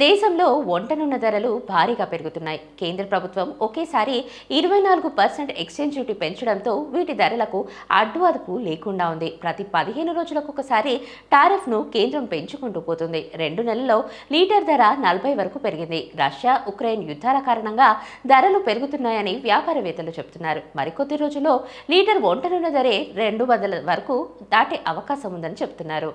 దేశంలో వంట ధరలు భారీగా పెరుగుతున్నాయి. కేంద్ర ప్రభుత్వం ఒకేసారి ఇరవై నాలుగు పర్సెంట్ ఎక్స్చేంజ్ డ్యూటీ పెంచడంతో వీటి ధరలకు అడ్డు అదుపు లేకుండా ఉంది. ప్రతి పదిహేను రోజులకు ఒకసారి టారిఫ్ను కేంద్రం పెంచుకుంటూ పోతుంది. రెండు నెలల్లో లీటర్ ధర నలభై వరకు పెరిగింది. రష్యా ఉక్రెయిన్ యుద్ధాల కారణంగా ధరలు పెరుగుతున్నాయని వ్యాపారవేత్తలు చెబుతున్నారు. మరికొద్ది రోజుల్లో లీటర్ వంట ధరే రెండు వందల వరకు దాటే అవకాశం ఉందని చెబుతున్నారు.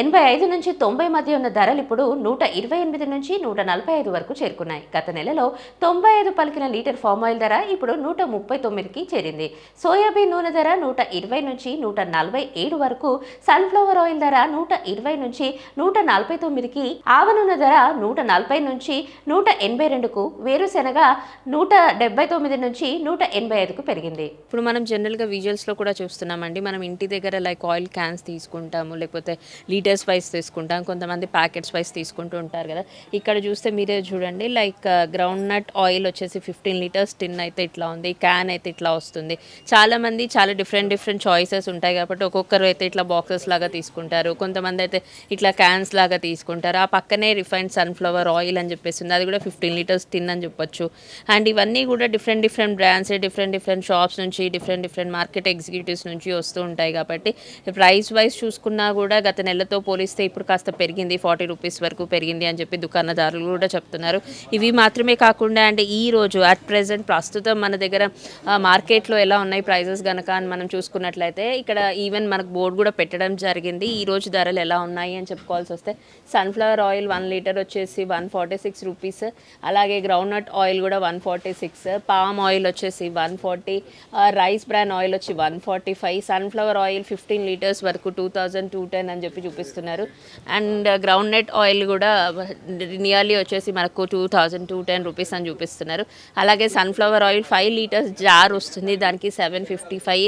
ఎనభై ఐదు నుంచి తొంభై మధ్య ఉన్న ధరలు ఇప్పుడు నూట ఇరవై ఎనిమిది నుంచి నూట నలభై ఐదు వరకు చేరుకున్నాయి. గత నెలలో తొంభై ఐదు పలికిన లీటర్ ఫామ్ ఆయిల్ ధర ఇప్పుడు నూట ముప్పై తొమ్మిదికి చేరింది. సోయాబీన్ నూనె ధర నూట ఇరవై నుంచి నూట నలభై ఏడు వరకు సన్ఫ్లవర్ ఆయిల్ ధర నూట ఇరవై నుంచి నూట నలభై తొమ్మిదికి ఆవ నూనె ధర నూట నలభై నుంచి నూట ఎనభై రెండుకు వేరుశెనగ నూట డెబ్బై తొమ్మిది నుంచి నూట ఎనభై ఐదుకు పెరిగింది. ఇప్పుడు మనం జనరల్గా విజువల్స్లో కూడా చూస్తున్నామండి. మనం ఇంటి దగ్గర లైక్ ఆయిల్ క్యాన్స్ తీసుకుంటాము లేకపోతే లీటర్ లీటర్స్ వైస్ తీసుకుంటాం. కొంతమంది ప్యాకెట్స్ వైస్ తీసుకుంటూ ఉంటారు కదా. ఇక్కడ చూస్తే మీరే చూడండి లైక్ గ్రౌండ్ నట్ ఆయిల్ వచ్చేసి ఫిఫ్టీన్ లీటర్స్ టిన్ అయితే ఇట్లా ఉంది క్యాన్ అయితే ఇట్లా వస్తుంది. చాలామంది చాలా డిఫరెంట్ డిఫరెంట్ చాయిసెస్ ఉంటాయి కాబట్టి ఒక్కొక్కరు అయితే ఇట్లా బాక్సెస్ లాగా తీసుకుంటారు. కొంతమంది అయితే ఇట్లా క్యాన్స్ లాగా తీసుకుంటారు. ఆ పక్కనే రిఫైన్డ్ సన్ఫ్లవర్ ఆయిల్ అని చెప్పేసి ఉంది. అది కూడా ఫిఫ్టీన్ లీటర్స్ టిన్ అని చెప్పొచ్చు. అండ్ ఇవన్నీ కూడా different different brands different different shops నుంచి డిఫరెంట్ డిఫరెంట్ మార్కెట్ ఎగ్జిక్యూటివ్స్ నుంచి వస్తూ ఉంటాయి కాబట్టి ప్రైస్ వైజ్ చూసుకున్నా కూడా గత నెలతో పోలిస్తే ఇప్పుడు కాస్త పెరిగింది. ఫార్టీ రూపీస్ వరకు పెరిగింది అని చెప్పి దుకాణదారులు కూడా చెప్తున్నారు. ఇవి మాత్రమే కాకుండా అంటే ఈ రోజు అట్ ప్రెసెంట్ ప్రస్తుతం మన దగ్గర మార్కెట్లో ఎలా ఉన్నాయి ప్రైజెస్ గనక అని మనం చూసుకున్నట్లయితే ఇక్కడ ఈవెన్ మనకు బోర్డు కూడా పెట్టడం జరిగింది. ఈ రోజు ధరలు ఎలా ఉన్నాయి అని చెప్పుకోవాల్సి వస్తే సన్ఫ్లవర్ ఆయిల్ వన్ లీటర్ వచ్చేసి వన్ ఫార్టీ సిక్స్ రూపీస్ అలాగే గ్రౌండ్ నట్ ఆయిల్ కూడా one forty six palm oil వచ్చేసి one forty rice bran oil వచ్చి one forty five sunflower oil fifteen litres వరకు టూ థౌజండ్ టూ టెన్ అని చెప్పి చేస్తున్నారు. And groundnut oil కూడా nearly వచ్చేసి మనకు two thousand two ten rupees అని చూపిస్తున్నారు. అలాగే sunflower oil five litres jar వస్తుంది. దానికి seven fifty five.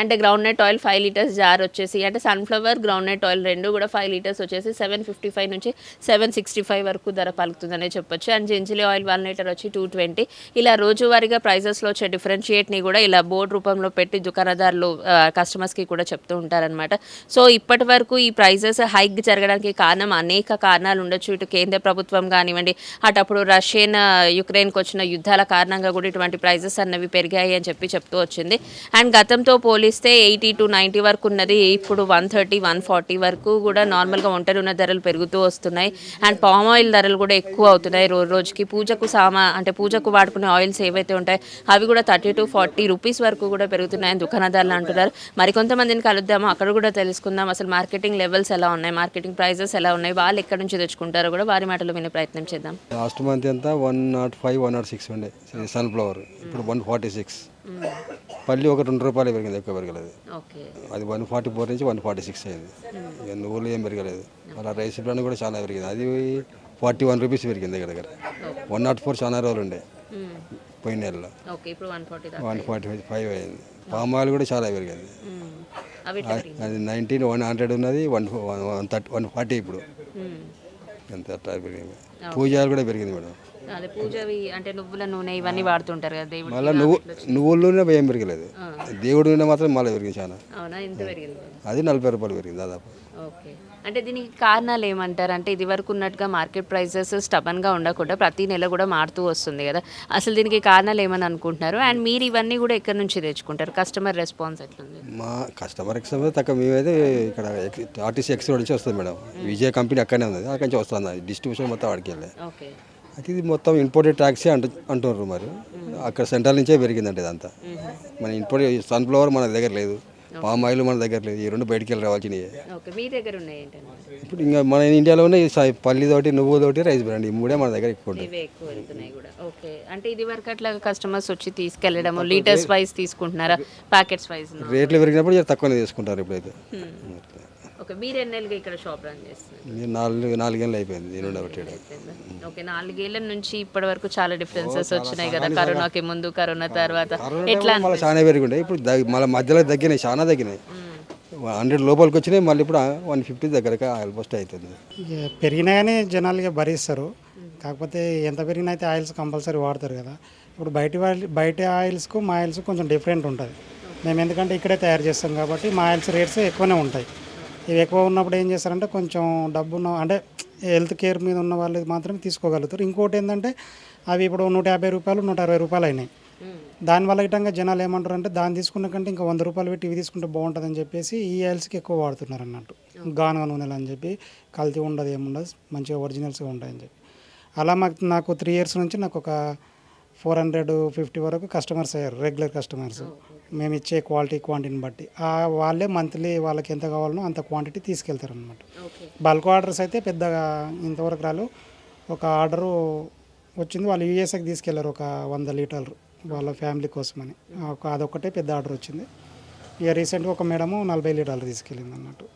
And groundnut oil five litres jar వచ్చేసి అంటే సన్ఫ్లవర్ గ్రౌండ్ నెట్ ఆయిల్ రెండు కూడా ఫైవ్ లీటర్స్ వచ్చేసి సెవెన్ ఫిఫ్టీ ఫైవ్ నుంచి సెవెన్ సిక్స్టీ ఫైవ్ వరకు ధర పలుకుతుందనే చెప్పొచ్చు. And gingelly oil one litre వచ్చి టూ ట్వంటీ. ఇలా రోజువారీగా ప్రైజెస్లో వచ్చే డిఫరెన్షియేట్ని కూడా ఇలా బోర్డు రూపంలో పెట్టి దుకాణదారులు కస్టమర్స్కి కూడా చెప్తూ ఉంటారనమాట సో ఇప్పటి వరకు ఈ ప్రైస్ ప్రైజెస్ హైక్ జరగడానికి కారణం అనేక కారణాలు ఉండొచ్చు. ఇటు కేంద్ర ప్రభుత్వం కానివ్వండి అటప్పుడు రష్యన్ యుక్రెయిన్కి వచ్చిన యుద్ధాల కారణంగా కూడా ఇటువంటి ప్రైజెస్ అన్నవి పెరిగాయి అని చెప్పి చెప్తూ వచ్చింది. అండ్ గతంతో పోలిస్తే ఎయిటీ టు నైంటీ వరకు ఉన్నది ఇప్పుడు వన్ థర్టీ వన్ ఫార్టీ వరకు కూడా నార్మల్గా ఒంటరి ఉన్న ధరలు పెరుగుతూ వస్తున్నాయి. అండ్ పామ్ ఆయిల్ ధరలు కూడా ఎక్కువ అవుతున్నాయి రోజు రోజుకి. పూజకు సామా అంటే పూజకు వాడుకునే ఆయిల్స్ ఏవైతే ఉంటాయి అవి కూడా థర్టీ టు ఫార్టీ రూపీస్ వరకు కూడా పెరుగుతున్నాయని దుకాణదారులు అంటున్నారు. మరికొంతమందిని కలుద్దాము అక్కడ కూడా తెలుసుకుందాం. అసలు మార్కెటింగ్ లెవెల్స్ ఎలా ఉన్నాయి? మార్కెటింగ్ ప్రైజెస్ ఎలా ఉన్నాయి? వాళ్ళు ఎక్కడి నుంచి తెచ్చుకుంటారో కూడా వారి మాటలు వినే ప్రయత్నం చేద్దాం. లాస్ట్ మంత్ ఎంత? One nought five one nought six ఉండే. సన్ఫ్లవర్. ఇప్పుడు వన్ ఫార్టీ సిక్స్. పల్లి ఒక రెండు రూపాయలు పెరిగింది ఎక్కువ పెరగలేదు. అది వన్ ఫార్టీ ఫోర్ నుంచి వన్ ఫార్టీ సిక్స్ అయింది నువ్వులు ఏం పెరగలేదు. అలా రైస్ బ్రాండ్ కూడా చాలా పెరిగింది. అది ఫార్టీ వన్ రూపీస్ పెరిగింది దగ్గర దగ్గర. వన్ నాట్ ఫోర్ చాలా రోజులు ఉండే. పోయిన నెలలో. వన్ ఫార్టీ ఫైవ్ అయింది. పామ్ ఆయిల్ కూడా చాలా పెరిగింది. అది నైన్టీన్ వన్ హండ్రెడ్ ఉన్నది one one thirty one forty ఇప్పుడు. ఎంత పెరిగింది. పూజలు కూడా పెరిగింది మేడం. అదే పూజవి అంటే నువ్వుల నూనె ఇవన్నీ వాడుతుంటారు కదా దేవుడు మళ్ళీ నువ్వు నువ్వుల నూనె ఏం పెరగలేదు. దేవుడి నూనె మాత్రం మళ్ళీ పెరిగింది చాలా అవునా? ఎంత పెరిగింది. అది నలభై రూపాయలు పెరిగింది దాదాపు. ఓకే. అంటే దీనికి కారణాలు ఏమంటారు? అంటే ఇది వరకు ఉన్నట్టుగా మార్కెట్ ప్రైసెస్ స్టబన్గా ఉండకుండా ప్రతి నెల కూడా మారుతూ వస్తుంది కదా. అసలు దీనికి కారణాలు ఏమని అనుకుంటున్నారు? అండ్ మీరు ఇవన్నీ కూడా ఎక్కడి నుంచి తెచ్చుకుంటారు? కస్టమర్ రెస్పాన్స్ ఎట్లుంది? మా కస్టమర్ ఎక్స్పీరియన్స్ తక్కువ. మేమైతే ఇక్కడ ఆర్టీసీ ఎక్స్ నుంచి వస్తుంది మేడం. విజయ కంపెనీ అక్కడనే ఉంది అక్కడి నుంచి వస్తుంది. డిస్ట్రిబ్యూషన్ మొత్తం వాడికి వెళ్ళే. ఓకే. అయితే ఇది మొత్తం ఇంపోర్టెడ్ ట్యాక్సీ అంటు అంటున్నారు మరి. అక్కడ సెంట్రల్ నుంచే పెరిగిందంటే ఇదంతా. మన ఇంపోర్ట్ సన్ఫ్లవర్ మన దగ్గర లేదు. పామ్ ఆయిల్ మన దగ్గర లేదు. ఈ రెండు బయటికి వెళ్ళి రావాల్సినవి మీ దగ్గర ఉన్నాయి ఇప్పుడు ఇంకా మన ఇండియాలోనే ఈ స- పల్లితోటి నువ్వుతోటి రైస్ బ్రాండ్ ఈ మూడే మన దగ్గర ఎక్కువ ఓకే. అంటే ఇది వరకు అట్లా కస్టమర్స్ వచ్చి తీసుకెళ్ళడము లీటర్స్ వైజ్ తీసుకుంటున్నారా? ప్యాకెట్స్ వైజ్ రేట్లు పెరిగినప్పుడు తక్కువనే తీసుకుంటారు ఇప్పుడైతే. ఓకే మీరు ఎన్నెళ్ళుగా ఇక్కడ షాప్ రన్ చేస్తున్నారు? నాలుగు నాలుగేళ్ళు అయిపోయింది నేను ఉండబట్టి ఓకే నాలుగేళ్ళ నుంచి ఇప్పటి వరకు చాలా డిఫరెన్సెస్ వచ్చినాయి కదా కరోనాకి ముందు కరోనా తర్వాత. ఎట్లా మళ్ళీ చాలా పెరిగి ఉండే. ఇప్పుడు మళ్ళీ మధ్యలో తగ్గినాయి చాలా తగ్గినాయి. హండ్రెడ్ లోపలికి వచ్చినాయి మళ్ళీ ఇప్పుడు వన్ ఫిఫ్టీ దగ్గరకి ఆల్మోస్ట్ అవుతుంది. ఇక పెరిగినా కానీ జనాలు ఇక భరిస్తారు. కాకపోతే ఎంత పెరిగినా అయితే ఆయిల్స్ కంపల్సరీ వాడతారు కదా. ఇప్పుడు బయట వాళ్ళ- బయట ఆయిల్స్కు మా ఆయిల్స్ కొంచెం డిఫరెంట్ ఉంటుంది. మేము ఎందుకంటే ఇక్కడే తయారు చేస్తాం కాబట్టి మా ఆయిల్స్ రేట్స్ ఎక్కువనే ఉంటాయి. ఇవి ఎక్కువ ఉన్నప్పుడు ఏం చేస్తారంటే కొంచెం డబ్బు ఉన్న అంటే హెల్త్ కేర్ మీద ఉన్న వాళ్ళు మాత్రమే తీసుకోగలుగుతారు. ఇంకోటి ఏంటంటే అవి ఇప్పుడు నూట యాభై రూపాయలు నూట అరవై రూపాయలు అయినాయి. దానివల్ల ఇటంగా జనాలు ఏమంటారు అంటే దాన్ని తీసుకున్న కంటే ఇంకా వంద రూపాయలు పెట్టి ఇవి తీసుకుంటే బాగుంటుందని చెప్పేసి ఈ ఆయిల్స్కి ఎక్కువ వాడుతున్నారు అన్నట్టు. గానుగ నూనెలు అని చెప్పి కల్తీ ఉండదు ఏముండదు మంచిగా ఒరిజినల్స్గా ఉంటాయని చెప్పి. అలా మాకు నాకు త్రీ ఇయర్స్ నుంచి నాకు ఒక ఫోర్ హండ్రెడ్ ఫిఫ్టీ వరకు కస్టమర్స్ అయ్యారు రెగ్యులర్ కస్టమర్స్ మేము ఇచ్చే క్వాలిటీ క్వాంటిటీని బట్టి. ఆ వాళ్ళే మంత్లీ వాళ్ళకి ఎంత కావాలనో అంత క్వాంటిటీ తీసుకెళ్తారు అనమాట బల్క్ ఆర్డర్స్ అయితే పెద్దగా ఇంతవరకు రాలు ఒక ఆర్డరు వచ్చింది వాళ్ళు యూఎస్ఏకి తీసుకెళ్ళారు ఒక వంద లీటర్లు వాళ్ళ ఫ్యామిలీ కోసమని. ఒక అదొకటే పెద్ద ఆర్డర్ వచ్చింది. ఇక రీసెంట్గా ఒక మేడము నలభై లీటర్లు తీసుకెళ్ళింది అన్నట్టు.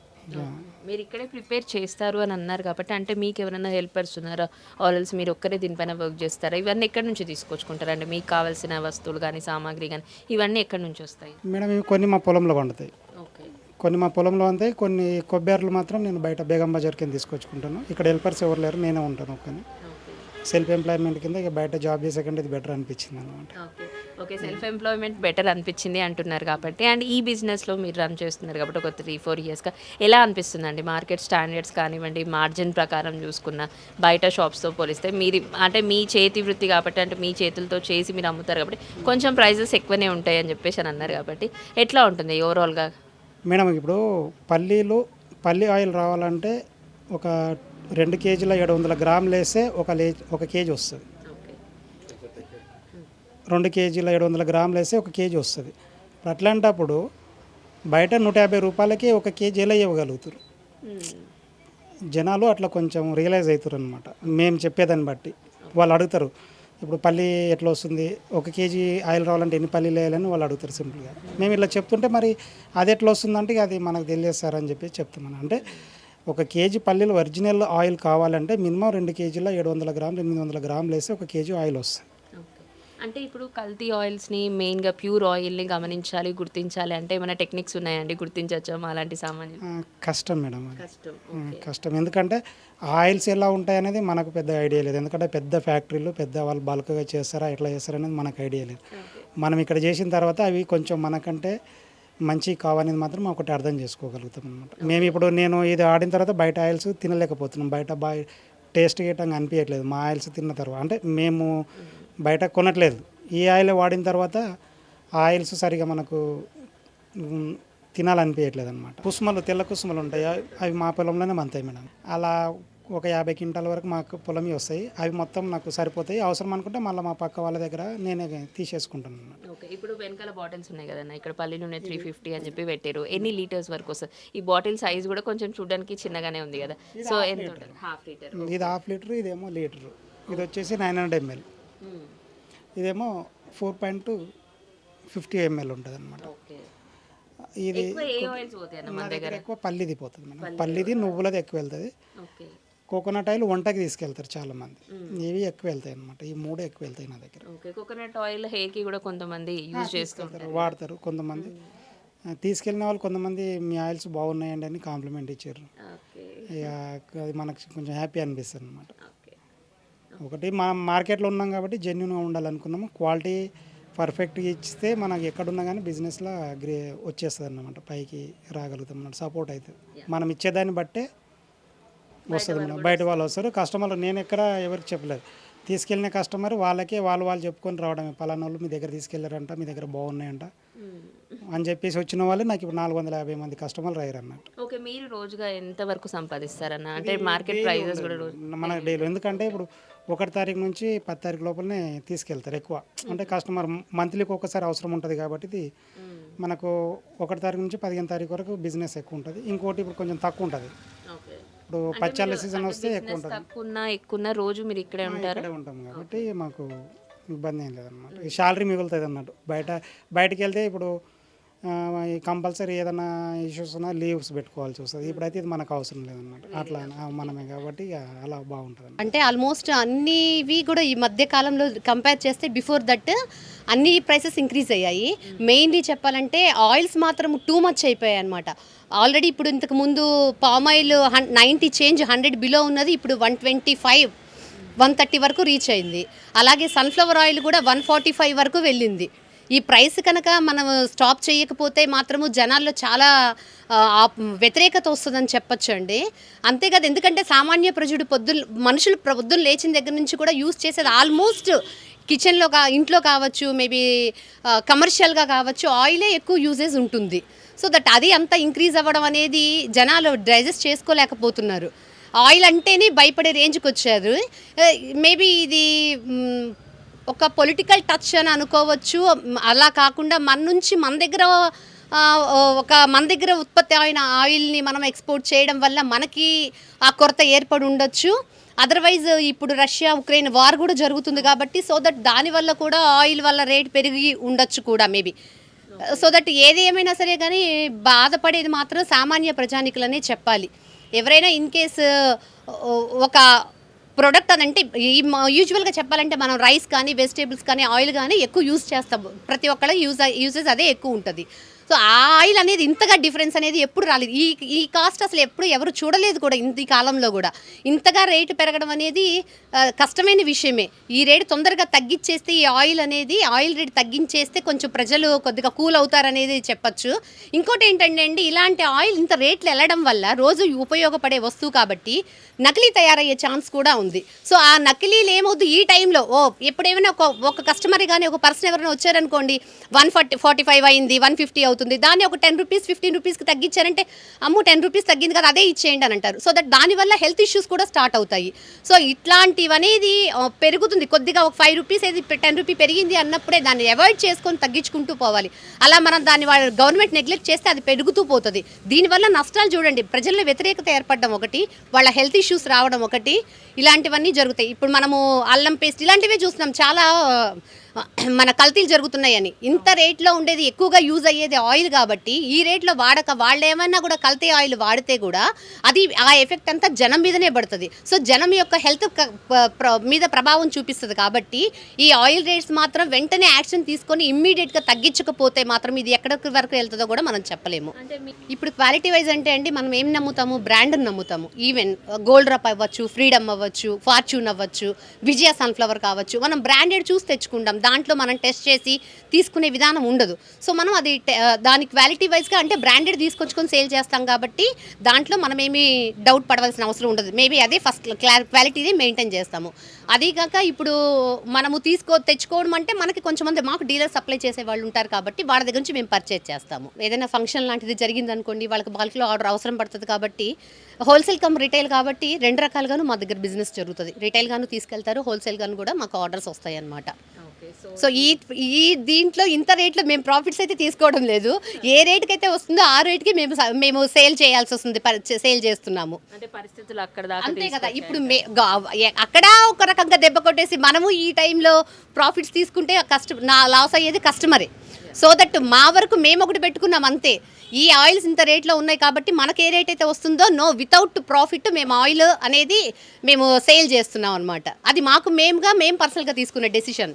మీరు ఇక్కడే ప్రిపేర్ చేస్తారు అని అన్నారు కాబట్టి అంటే మీకు ఎవరైనా హెల్పర్స్ ఉన్నారా ఆల్స్ మీరు ఒక్కరే దీనిపైన వర్క్ చేస్తారా? ఇవన్నీ ఎక్కడి నుంచి తీసుకొచ్చుకుంటారా అంటే మీకు కావాల్సిన వస్తువులు కానీ సామాగ్రి కానీ ఇవన్నీ ఎక్కడి నుంచి వస్తాయి? మేడం ఇవి కొన్ని మా పొలంలో పండుతాయి. ఓకే. కొన్ని మా పొలంలో ఉంటాయి కొన్ని కొబ్బరిలు మాత్రం నేను బయట బేగం బజార్ కింద తీసుకొచ్చుకుంటాను. ఇక్కడ హెల్పర్స్ ఎవరు లేరు నేనే ఉంటాను ఒక్కని సెల్ఫ్ ఎంప్లాయ్మెంట్ కింద ఇక బయట జాబ్ చేసే కంటే ఇది బెటర్ అనిపించింది అనమాట okay. Okay self employment better అనిపించింది అంటున్నారు కాబట్టి. అండ్ ఈ బిజినెస్లో మీరు రన్ చేస్తున్నారు కాబట్టి ఒక త్రీ ఫోర్ ఇయర్స్గా ఎలా అనిపిస్తుందండి? మార్కెట్ స్టాండర్డ్స్ కానివ్వండి మార్జిన్ ప్రకారం చూసుకున్న బయట షాప్స్తో పోలిస్తే మీది అంటే మీ చేతి వృత్తి కాబట్టి అంటే మీ చేతులతో చేసి మీరు అమ్ముతారు కాబట్టి కొంచెం ప్రైజెస్ ఎక్కువనే ఉంటాయి అని చెప్పేసి అని అన్నారు కాబట్టి ఎట్లా ఉంటుంది ఓవరాల్గా మేడం ఇప్పుడు పల్లీలు పల్లి ఆయిల్ రావాలంటే ఒక రెండు కేజీల ఏడు వందల గ్రాములు వేస్తే ఒక లే ఒక కేజీ వస్తుంది. రెండు కేజీల ఏడు వందల గ్రాములు వేస్తే ఒక కేజీ వస్తుంది. అట్లాంటప్పుడు బయట నూట యాభై రూపాయలకి ఒక కేజీ ఎలా ఇవ్వగలుగుతారు. జనాలు అట్లా కొంచెం రియలైజ్ అవుతారు అనమాట మేము చెప్పేదాన్ని బట్టి. వాళ్ళు అడుగుతారు ఇప్పుడు పల్లి ఎట్లా వస్తుంది? ఒక కేజీ ఆయిల్ రావాలంటే ఎన్ని పల్లీలు వేయాలని? వాళ్ళు అడుగుతారు సింపుల్గా. మేము ఇలా చెప్తుంటే మరి అది ఎట్లా వస్తుందంటే అది మనకు తెలియదు సార్ అని చెప్పి చెప్తున్నాను. అంటే ఒక కేజీ పల్లీలు ఒరిజినల్ ఆయిల్ కావాలంటే మినిమం రెండు కేజీల ఏడు వందల గ్రాములు ఎనిమిది వందల గ్రాములు వేస్తే ఒక కేజీ ఆయిల్ వస్తుంది. అంటే ఇప్పుడు కల్తీ ఆయిల్స్ని మెయిన్గా ప్యూర్ ఆయిల్ని గమనించాలి గుర్తించాలి అంటే ఏమైనా టెక్నిక్స్ ఉన్నాయండి? గుర్తించచ్చా అలాంటి సామాన్యం కష్టం మేడం కష్టం. కష్టం. ఎందుకంటే ఆయిల్స్ ఎలా ఉంటాయి అనేది మనకు పెద్ద ఐడియా లేదు. ఎందుకంటే పెద్ద ఫ్యాక్టరీలు పెద్ద వాళ్ళు బల్క్గా చేస్తారా ఎట్లా చేస్తారా అనేది మనకు ఐడియా లేదు. మనం ఇక్కడ చేసిన తర్వాత అవి కొంచెం మనకంటే మంచి కావనేది మాత్రం ఒకటి అర్థం చేసుకోగలుగుతాం అనమాట మేము ఇప్పుడు నేను ఇది ఆడిన తర్వాత బయట ఆయిల్స్ తినలేకపోతున్నాం. బయట బాయ్ టేస్ట్ గీయటంగా అనిపించట్లేదు. మా ఆయిల్స్ తిన్న తర్వాత అంటే మేము బయట కొనట్లేదు. ఈ ఆయిల్ వాడిన తర్వాత ఆ ఆయిల్స్ సరిగా మనకు తినాలనిపించట్లేదు అనమాట కుసుమలు తెల్ల కుసుమలు ఉంటాయి? అవి- అవి మా పొలంలోనే మంతాయి మేడం. అలా ఒక యాభై క్వింటాల వరకు మాకు పొలం వస్తాయి. అవి మొత్తం నాకు సరిపోతాయి. అవసరం అనుకుంటే మళ్ళీ మా పక్క వాళ్ళ దగ్గర నేనే తీసేసుకుంటాను అన్నమాట ఓకే ఇప్పుడు వెనకాల బాటిల్స్ ఉన్నాయి కదన్న ఇక్కడ పల్లి నూనె త్రీ ఫిఫ్టీ అని చెప్పి పెట్టారు ఎన్ని లీటర్స్ వరకు వస్తుంది? ఈ బాటిల్ సైజ్ కూడా కొంచెం చూడడానికి చిన్నగానే ఉంది కదా. సో ఎంత హాఫ్ లీటర్ ఇది హాఫ్ లీటర్ ఇదేమో లీటర్. ఇది వచ్చేసి నైన్ హండ్రెడ్ ఎంఎల్ ఇదేమో ఫోర్ పాయింట్ ఫిఫ్టీ ఎంఎల్ ఉంటుంది అనమాట ఇది ఎక్కువ పల్లిది పోతుంది మేడం. పల్లిది నువ్వులది ఎక్కువ వెళ్తుంది. కోకోనట్ ఆయిల్ వంటకి తీసుకెళ్తారు చాలా మంది ఇవి ఎక్కువ వెళ్తాయి అనమాట ఈ మూడు ఎక్కువ వెళ్తాయి నా దగ్గర. ఓకే కోకోనట్ ఆయిల్ హెయిర్కి కూడా కొంతమంది యూజ్ చేస్తుంటారు వాడతారు కొంతమంది. తీసుకెళ్ళిన వాళ్ళు కొంతమంది మీ ఆయిల్స్ బాగున్నాయండి అని కాంప్లిమెంట్ ఇచ్చారు. ఇక అది మనకు కొంచెం హ్యాపీ అనిపిస్తుంది అనమాట ఒకటి మనం మార్కెట్లో ఉన్నాం కాబట్టి జెన్యున్గా ఉండాలనుకున్నాము. క్వాలిటీ పర్ఫెక్ట్గా ఇస్తే మనకి ఎక్కడున్నా కానీ బిజినెస్లో గ్రే వచ్చేస్తుంది అన్నమాట పైకి రాగలుగుతాం అన్నమాట. సపోర్ట్ అవుతుంది. మనం ఇచ్చేదాన్ని బట్టే వస్తుంది మేడం బయట వాళ్ళు వస్తారు. కస్టమర్లు నేను ఎక్కడ ఎవరికి చెప్పలేదు. తీసుకెళ్ళిన కస్టమర్ వాళ్ళకే వాళ్ళు వాళ్ళు చెప్పుకొని రావడమే. పలానా వాళ్ళు మీ దగ్గర తీసుకెళ్ళారంట మీ దగ్గర బాగున్నాయంట అని చెప్పేసి వచ్చిన వాళ్ళు నాకు ఇప్పుడు నాలుగు వందల యాభై మంది కస్టమర్లు అయ్యారు అన్నట్టు ఓకే మీరు రోజుగా ఎంత వరకు సంపాదిస్తారన్న? అంటే మార్కెట్ ప్రైజెస్ కూడా మన డైలీ ఎందుకంటే ఇప్పుడు ఒకటి తారీఖు నుంచి పది తారీఖు లోపలనే తీసుకెళ్తారు ఎక్కువ. అంటే కస్టమర్ మంత్లీకి ఒకసారి అవసరం ఉంటుంది కాబట్టి ఇది మనకు ఒకటి తారీఖు నుంచి పదిహేను తారీఖు వరకు బిజినెస్ ఎక్కువ ఉంటుంది. ఇంకోటి ఇప్పుడు కొంచెం తక్కువ ఉంటుంది. ఇప్పుడు పచ్చాల సీజన్ వస్తే ఎక్కువ ఉంటుంది తక్కువ ఉన్నా ఎక్కువ ఉన్నా రోజు మీరు ఇక్కడే ఉంటారు ఇక్కడే ఉంటాం కాబట్టి మాకు ఇబ్బంది ఏం లేదన్నమాట. ఈ శాలరీ మిగులుతుంది అన్నట్టు. బయట బయటికి వెళ్తే ఇప్పుడు కంపల్సరీ ఏదైనా ఇష్యూస్ ఉన్నా లీవ్స్ పెట్టుకోవాల్సి వస్తుంది. ఇప్పుడైతే ఇది మనకు అవసరం లేదన్నమాట. అట్లా మనమే కాబట్టి అలా బాగుంటుంది అంటే ఆల్మోస్ట్ అన్నివి కూడా ఈ మధ్య కాలంలో కంపేర్ చేస్తే బిఫోర్ దట్ అన్ని ప్రైసెస్ ఇంక్రీజ్ అయ్యాయి. మెయిన్లీ చెప్పాలంటే ఆయిల్స్ మాత్రం టూ మచ్ అయిపోయాయి అనమాట ఆల్రెడీ ఇప్పుడు ఇంతకు ముందు palm oil ninety change hundred below ఉన్నది ఇప్పుడు one twenty five one thirty వరకు రీచ్ అయింది. అలాగే సన్ఫ్లవర్ ఆయిల్ కూడా వన్ ఫార్టీ ఫైవ్ వరకు వెళ్ళింది. ఈ ప్రైస్ కనుక మనం స్టాప్ చేయకపోతే మాత్రము జనాల్లో చాలా వ్యతిరేకత వస్తుందని చెప్పొచ్చు అండి అంతేకాదు ఎందుకంటే సామాన్య ప్రజుడు పొద్దున్న మనుషులు పొద్దున్న లేచిన దగ్గర నుంచి కూడా యూస్ చేసేది ఆల్మోస్ట్ కిచెన్లో కా ఇంట్లో కావచ్చు మేబీ కమర్షియల్గా కావచ్చు ఆయిలే ఎక్కువ యూజేజ్ ఉంటుంది. సో దట్ అది అంత ఇంక్రీజ్ అవ్వడం అనేది జనాలు డైజెస్ట్ చేసుకోలేకపోతున్నారు. ఆయిల్ అంటేనే భయపడే రేంజ్కి వచ్చారు. మేబీ ఇది ఒక పొలిటికల్ టచ్ అని అనుకోవచ్చు. అలా కాకుండా మన నుంచి మన దగ్గర ఒక మన దగ్గర ఉత్పత్తి అయిన ఆయిల్ని మనం ఎక్స్పోర్ట్ చేయడం వల్ల మనకి ఆ కొరత ఏర్పడి ఉండొచ్చు. అదర్వైజ్ ఇప్పుడు రష్యా ఉక్రెయిన్ వార్ కూడా జరుగుతుంది కాబట్టి సో దట్ దానివల్ల కూడా ఆయిల్ వల్ల రేట్ పెరిగి ఉండొచ్చు కూడా మేబీ. సో దట్ ఏది ఏమైనా సరే కానీ బాధపడేది మాత్రం సామాన్య ప్రజానికులనే చెప్పాలి. ఎవరైనా ఇన్ కేస్ ఒక ప్రొడక్ట్ అదంటే ఈ యూజువల్గా చెప్పాలంటే మనం రైస్ కానీ వెజిటేబుల్స్ కానీ ఆయిల్ కానీ ఎక్కువ యూజ్ చేస్తాం ప్రతి ఒక్కళ్ళ యూజ్ యూజెస్ అదే ఎక్కువ ఉంటుంది. సో ఆ ఆయిల్ అనేది ఇంతగా డిఫరెన్స్ అనేది ఎప్పుడు రాలేదు. ఈ ఈ కాస్ట్ అసలు ఎప్పుడు ఎవరు చూడలేదు కూడా ఇంత ఈ కాలంలో కూడా. ఇంతగా రేటు పెరగడం అనేది కష్టమైన విషయమే. ఈ రేటు తొందరగా తగ్గించేస్తే ఈ ఆయిల్ అనేది ఆయిల్ రేట్ తగ్గించేస్తే కొంచెం ప్రజలు కొద్దిగా కూల్ అవుతారనేది చెప్పచ్చు. ఇంకోటి ఏంటంటే అండి ఇలాంటి ఆయిల్ ఇంత రేట్లు వెళ్ళడం వల్ల రోజు ఉపయోగపడే వస్తువు కాబట్టి నకిలీ తయారయ్యే ఛాన్స్ కూడా ఉంది. సో ఆ నకిలీలు ఏమవుతుంది ఈ టైంలో ఓ ఎప్పుడేమైనా ఒక ఒక కస్టమర్ కానీ ఒక పర్సన్ ఎవరైనా వచ్చారనుకోండి వన్ ఫార్టీ ఫార్టీ ఫైవ్ అయింది వన్ ఫిఫ్టీ అవుతుంది. దాన్ని ఒక టెన్ రూపీస్ ఫిఫ్టీన్ రూపీస్కి తగ్గించారంటే అమ్ము టెన్ రూపీస్ తగ్గింది కదా అదే ఇచ్చేయండి అని అంటారు. సో దట్ దానివల్ల హెల్త్ ఇష్యూస్ కూడా స్టార్ట్ అవుతాయి. సో ఇట్లాంటివి అనేది పెరుగుతుంది. కొద్దిగా ఒక ఫైవ్ రూపీస్ ఏది టెన్ రూపీ పెరిగింది అన్నప్పుడే దాన్ని అవాయిడ్ చేసుకొని తగ్గించుకుంటూ పోవాలి. అలా మనం దాన్ని వాళ్ళ గవర్నమెంట్ నెగ్లెక్ట్ చేస్తే అది పెరుగుతూ పోతుంది. దీనివల్ల నష్టాలు చూడండి. ప్రజల్లో వ్యతిరేకత ఏర్పడడం ఒకటి వాళ్ళ హెల్త్ ఇష్యూస్ రావడం ఒకటి ఇలాంటివన్నీ జరుగుతాయి. ఇప్పుడు మనము అల్లం పేస్ట్ ఇలాంటివే చూస్తున్నాం. చాలా మన కల్తీలు జరుగుతున్నాయని. ఇంత రేట్లో ఉండేది ఎక్కువగా యూజ్ అయ్యేది ఆయిల్ కాబట్టి ఈ రేట్లో వాడక వాళ్ళు ఏమన్నా కూడా కల్తీ ఆయిల్ వాడితే కూడా అది ఆ ఎఫెక్ట్ అంతా జనం మీదనే పడుతుంది. సో జనం యొక్క హెల్త్ మీద ప్రభావం చూపిస్తుంది కాబట్టి ఈ ఆయిల్ రేట్స్ మాత్రం వెంటనే యాక్షన్ తీసుకొని ఇమ్మీడియట్గా తగ్గించకపోతే మాత్రం ఇది ఎక్కడికి వరకు వెళ్తుందో కూడా మనం చెప్పలేము. ఇప్పుడు క్వాలిటీ వైజ్ అంటే అండి మనం ఏం నమ్ముతాము? బ్రాండ్ నమ్ముతాము. ఈవెన్ గోల్డ్ డ్రాప్ అవ్వచ్చు ఫ్రీడమ్ అవ్వచ్చు ఫార్చ్యూన్ అవ్వచ్చు విజయ సన్ఫ్లవర్ కావచ్చు. మనం బ్రాండెడ్ చూసి తెచ్చుకుంటాం. దాంట్లో మనం టెస్ట్ చేసి తీసుకునే విధానం ఉండదు. సో మనం అది టె- దాని క్వాలిటీ వైజ్గా అంటే బ్రాండెడ్ తీసుకొచ్చుకొని సేల్ చేస్తాం కాబట్టి దాంట్లో మనం డౌట్ పడవలసిన అవసరం ఉండదు. మేబీ అదే ఫస్ట్ క్వాలిటీది మెయింటైన్ చేస్తాము. అదే కాక ఇప్పుడు మనము తీసుకో తెచ్చుకోవడం అంటే మనకి కొంచెం మంది మాకు డీలర్ సప్లై చేసే వాళ్ళు ఉంటారు కాబట్టి వాళ్ళ దగ్గర నుంచి మేము పర్చేజ్ చేస్తాము. ఏదైనా ఫంక్షన్ లాంటిది జరిగిందనుకోండి వాళ్ళకి బల్క్లో ఆర్డర్ అవసరం పడుతుంది కాబట్టి హోల్సేల్ కమ్ రిటైల్ కాబట్టి రెండు రకాలుగాను మా దగ్గర బిజినెస్ జరుగుతుంది. రిటైల్గాను తీసుకెళ్తారు హోల్సేల్ గాను కూడా మాకు ఆర్డర్స్ వస్తాయి అన్నమాట సో ఈ ఈ దీంట్లో ఇంత రేట్లో మేము ప్రాఫిట్స్ అయితే తీసుకోవడం లేదు. ఏ రేట్కి అయితే వస్తుందో ఆ రేట్కి మేము మేము సేల్ చేయాల్సి వస్తుంది సేల్ చేస్తున్నాము. అంటే పరిస్థితులు అక్కడ అంతే కదా ఇప్పుడు అక్కడ ఒక రకంగా దెబ్బ కొట్టేసి మనము ఈ టైంలో ప్రాఫిట్స్ తీసుకుంటే కస్ట నా లాస్ అయ్యేది కస్టమరే. సో దట్ మా వరకు మేము ఒకటి పెట్టుకున్నాం అంతే. ఈ ఆయిల్స్ ఇంత రేట్లో ఉన్నాయి కాబట్టి మనకి ఏ రేట్ అయితే వస్తుందో నో వితౌట్ ప్రాఫిట్ మేము ఆయిల్ అనేది మేము సేల్ చేస్తున్నాం అనమాట అది మాకు మేముగా మేము పర్సనల్గా తీసుకున్న decision